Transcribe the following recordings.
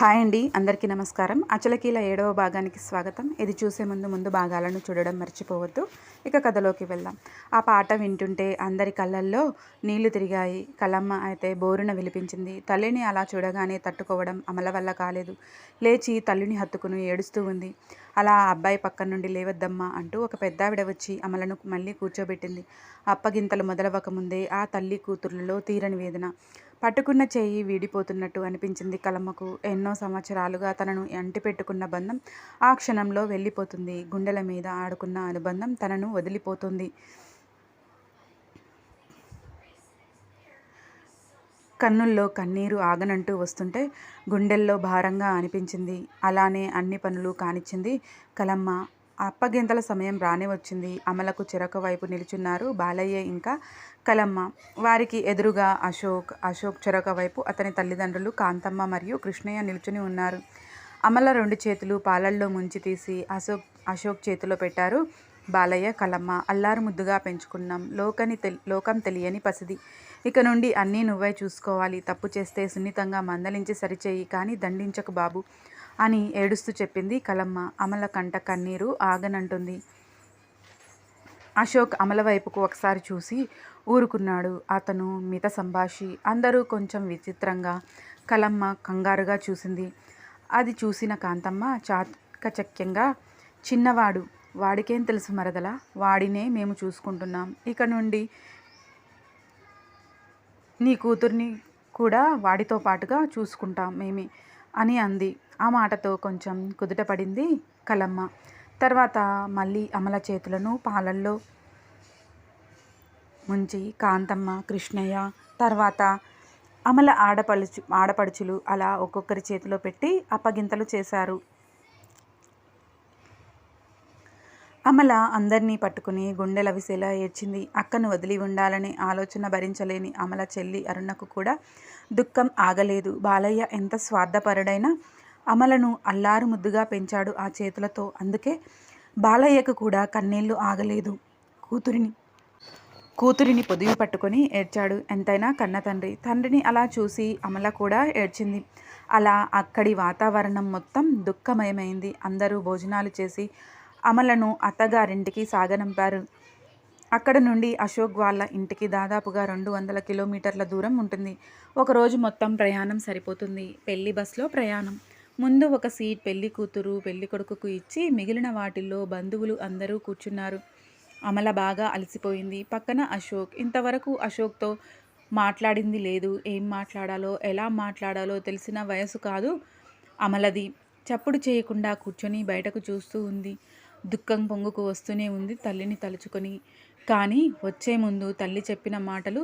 Hi అండి అందరికీ నమస్కారం. అచలకీల ఏడవ భాగానికి స్వాగతం. ఇది చూసే ముందు ముందు భాగాలను చూడడం మర్చిపోవద్దు. ఇక కథలోకి వెళ్దాం. ఆ పాట వింటుంటే అందరి కళ్ళల్లో నీళ్ళు తిరిగాయి. కలమ్మ అయితే బోరున విలిపించింది. తల్లిని అలా చూడగానే తట్టుకోవడం అమల వల్ల కాలేదు. లేచి తల్లిని హత్తుకుని ఏడుస్తూ ఉంది. అలా ఆ అబ్బాయి పక్క నుండి లేవద్దమ్మా అంటూ ఒక పెద్దావిడ వచ్చి అమలను మళ్ళీ కూర్చోబెట్టింది. అప్పగింతలు మొదలవ్వకముందే ఆ తల్లి కూతుర్లలో తీరని వేదన. పట్టుకున్న చేయి వీడిపోతున్నట్టు అనిపించింది కలమ్మకు. ఎన్నో సంవత్సరాలుగా తనను అంటిపెట్టుకున్న బంధం ఆ క్షణంలో వెళ్ళిపోతుంది. గుండెల మీద ఆడుకున్న అనుబంధం తనను వదిలిపోతుంది. కన్నుల్లో కన్నీరు ఆగనంటూ వస్తుంటే గుండెల్లో భారంగా అనిపించింది. అలానే అన్ని పనులు కానిచ్చింది కలమ్మ. అప్పగింతల సమయం రానే వచ్చింది. అమలకు చెరక వైపు నిలుచున్నారు బాలయ్య ఇంకా కలమ్మ. వారికి ఎదురుగా అశోక్ అశోక్ చెరక వైపు అతని తల్లిదండ్రులు కాంతమ్మ మరియు కృష్ణయ్య నిల్చుని ఉన్నారు. అమల రెండు చేతులు పాలల్లో ముంచి తీసి అశోక్ అశోక్ చేతిలో పెట్టారు. బాలయ్య కలమ్మ అల్లారు ముద్దుగా పెంచుకున్నాం. లోకని తె లోకం తెలియని పసిది. ఇక నుండి అన్నీ నువ్వే చూసుకోవాలి. తప్పు చేస్తే సున్నితంగా మందలించి సరిచేయి. కానీ దండించకు బాబు. అని ఏడుస్తూ చెప్పింది కలమ్మ. అమల కంట కన్నీరు ఆగనంటుంది. అశోక్ అమల వైపుకు ఒకసారి చూసి ఊరుకున్నాడు. అతను మిత సంభాషి అందరూ కొంచెం విచిత్రంగా కలమ్మ కంగారుగా చూసింది. అది చూసిన కాంతమ్మ చాకచక్యంగా చిన్నవాడు వాడికేం తెలుసు మరదల? వాడినే మేము చూసుకుంటున్నాం. ఇక నుండి నీ కూతుర్ని కూడా వాడితో పాటుగా చూసుకుంటాం మేమే. అని అంది. ఆ మాటతో కొంచెం కుదుటపడింది కలమ్మ తర్వాత మళ్ళీ అమల చేతులను పాలల్లో ముంచి కాంతమ్మ కృష్ణయ్య తర్వాత అమల ఆడపడుచు ఆడపడుచులు అలా ఒక్కొక్కరి చేతిలో పెట్టి అప్పగింతలు చేశారు. అమల అందరినీ పట్టుకుని గుండెలవిసేలా ఏడ్చింది. అక్కను వదిలి ఉండాలనే ఆలోచన భరించలేని అమల చెల్లి అరుణకు కూడా దుఃఖం ఆగలేదు. బాలయ్య ఎంత స్వార్థపరుడైనా అమలను అల్లారు ముద్దుగా పెంచాడు ఆ చేతులతో. అందుకే బాలయ్యకు కూడా కన్నీళ్ళు ఆగలేదు. కూతురిని కూతురిని పొదివి పట్టుకొని ఏడ్చాడు. ఎంతైనా కన్న తండ్రి. తండ్రిని అలా చూసి అమల కూడా ఏడ్చింది. అలా అక్కడి వాతావరణం మొత్తం దుఃఖమయమైంది. అందరూ భోజనాలు చేసి అమలను అత్తగారింటికి సాగనంపారు. అక్కడ నుండి అశోక్ వాళ్ళ ఇంటికి దాదాపుగా రెండు వందల కిలోమీటర్ల దూరం ఉంటుంది. ఒకరోజు మొత్తం ప్రయాణం సరిపోతుంది. పెళ్ళి బస్లో ప్రయాణం. ముందు ఒక సీట్ పెళ్ళి కూతురు పెళ్ళి కొడుకుకు ఇచ్చి మిగిలిన వాటిల్లో బంధువులు అందరూ కూర్చున్నారు. అమల బాగా అలసిపోయింది. పక్కన అశోక్. ఇంతవరకు అశోక్తో మాట్లాడింది లేదు. ఏం మాట్లాడాలో ఎలా మాట్లాడాలో తెలిసిన వయసు కాదు అమలది. చప్పుడు చేయకుండా కూర్చొని బయటకు చూస్తూ ఉంది. దుఃఖం పొంగుకు వస్తూనే ఉంది తల్లిని తలుచుకొని. కానీ వచ్చే ముందు తల్లి చెప్పిన మాటలు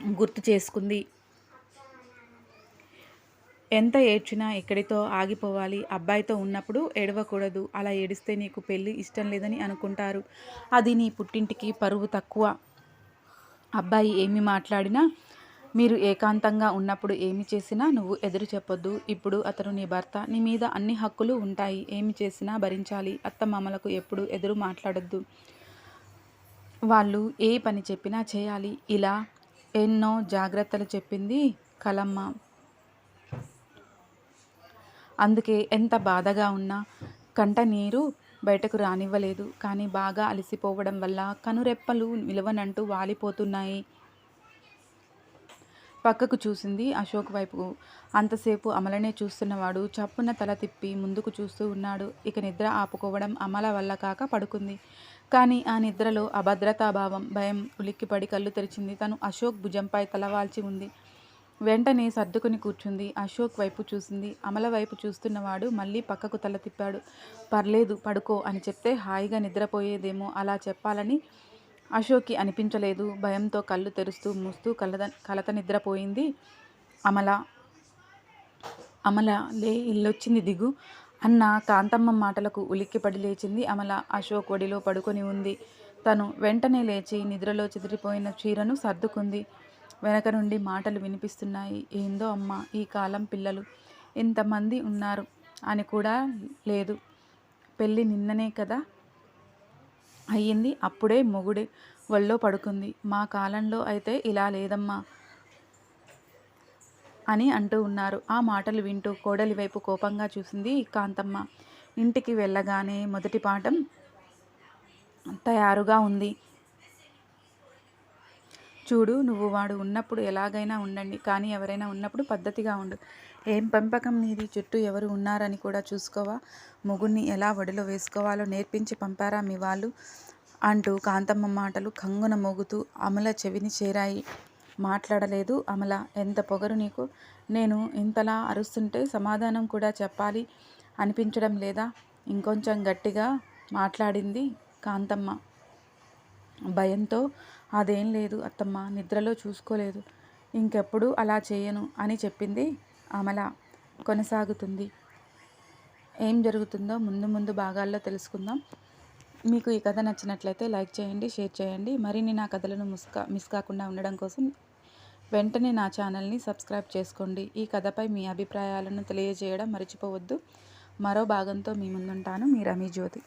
గుర్తు చేసుకుంది. ఎంత ఏడ్చినా ఎక్కడితో ఆగిపోవాలి అబ్బాయితో ఉన్నప్పుడు ఏడవకూడదు అలా ఏడిస్తే నీకు పెళ్ళి ఇష్టం లేదని అనుకుంటారు. అది నీ పుట్టింటికి పరువు తక్కువ. అబ్బాయి ఏమి మాట్లాడినా మీరు ఏకాంతంగా ఉన్నప్పుడు ఏమి చేసినా నువ్వు ఎదురు చెప్పొద్దు. ఇప్పుడు అతను నీ భర్త నీ మీద అన్ని హక్కులు ఉంటాయి. ఏమి చేసినా భరించాలి. అత్తమామలకు ఎప్పుడు ఎదురు మాట్లాడొద్దు. వాళ్ళు ఏ పని చెప్పినా చేయాలి. ఇలా ఎన్నో జాగ్రత్తలు చెప్పింది కలమ్మ. అందుకే ఎంత బాధగా ఉన్నా కంట నీరు బయటకు రానివ్వలేదు. కానీ బాగా అలసిపోవడం వల్ల కనురెప్పలు నిలవనంటూ వాలిపోతున్నాయి. పక్కకు చూసింది అశోక్ వైపు. అంతసేపు అమలనే చూస్తున్నవాడు చప్పున తల తిప్పి ముందుకు చూస్తూ ఉన్నాడు. ఇక నిద్ర ఆపుకోవడం అమల వల్ల కాక పడుకుంది. కానీ ఆ నిద్రలో అభద్రతాభావం భయం ఉలిక్కిపడి కళ్ళు తెరిచింది తను. అశోక్ భుజంపై తలవాల్చి ఉంది. వెంటనే సర్దుకుని కూర్చుంది. అశోక్ వైపు చూసింది. అమల వైపు చూస్తున్నవాడు మళ్ళీ పక్కకు తల తిప్పాడు. పర్లేదు పడుకో అని చెప్తే హాయిగా నిద్రపోయేదేమో అలా చెప్పాలని అశోక్కి అనిపించలేదు. భయంతో కళ్ళు తెరుస్తూ మూస్తూ కలద కలత నిద్రపోయింది. అమల అమల లే ఇల్లొచ్చింది దిగు అన్న కాంతమ్మ మాటలకు ఉలిక్కిపడి లేచింది. అమల అశోక్ ఒడిలో పడుకొని ఉంది. తను వెంటనే లేచి నిద్రలో చెదిరిపోయిన చీరను సర్దుకుంది. వెనక నుండి మాటలు వినిపిస్తున్నాయి. ఏందో అమ్మ ఈ కాలం పిల్లలు. ఎంతమంది ఉన్నారు అని కూడా లేదు. పెళ్ళి నిన్ననే కదా అయ్యింది. అప్పుడే మొగుడి వల్లో పడుకుంది. మా కాలంలో అయితే ఇలా లేదమ్మా అని అంటూ ఉన్నారు. ఆ మాటలు వింటూ కోడలి వైపు కోపంగా చూసింది కాంతమ్మ. ఇంటికి వెళ్ళగానే మొదటి పాఠం తయారుగా ఉంది. చూడు నువ్వు వాడు ఉన్నప్పుడు ఎలాగైనా ఉండండి కానీ ఎవరైనా ఉన్నప్పుడు పద్ధతిగా ఉండు. ఏం పెంపకం నీది? చుట్టూ ఎవరు ఉన్నారని కూడా చూసుకోవా? మొగుణ్ణి ఎలా ఒడిలో వేసుకోవాలో నేర్పించి పంపారా మీ వాళ్ళు? అంటూ కాంతమ్మ మాటలు కంగున మోగుతూ అమల చెవిని చేరాయి. మాట్లాడలేదు అమల. ఎంత పొగరు నీకు? నేను ఇంతలా అరుస్తుంటే సమాధానం కూడా చెప్పాలి అనిపించడం లేదా? ఇంకొంచెం గట్టిగా మాట్లాడింది కాంతమ్మ. భయంతో అదేం లేదు అత్తమ్మ నిద్రలో చూసుకోలేదు. ఇంకెప్పుడు అలా చేయను అని చెప్పింది అమల. కొనసాగుతుంది. ఏం జరుగుతుందో ముందు ముందు భాగాల్లో తెలుసుకుందాం. మీకు ఈ కథ నచ్చినట్లయితే లైక్ చేయండి షేర్ చేయండి. మరిన్ని నా కథలను ముస్కా మిస్ కాకుండా ఉండడం కోసం వెంటనే నా ఛానల్ని సబ్స్క్రైబ్ చేసుకోండి. ఈ కథపై మీ అభిప్రాయాలను తెలియజేయడం మర్చిపోవద్దు. మరో భాగంతో మీ ముందుంటాను. మీ రమీ జ్యోతి.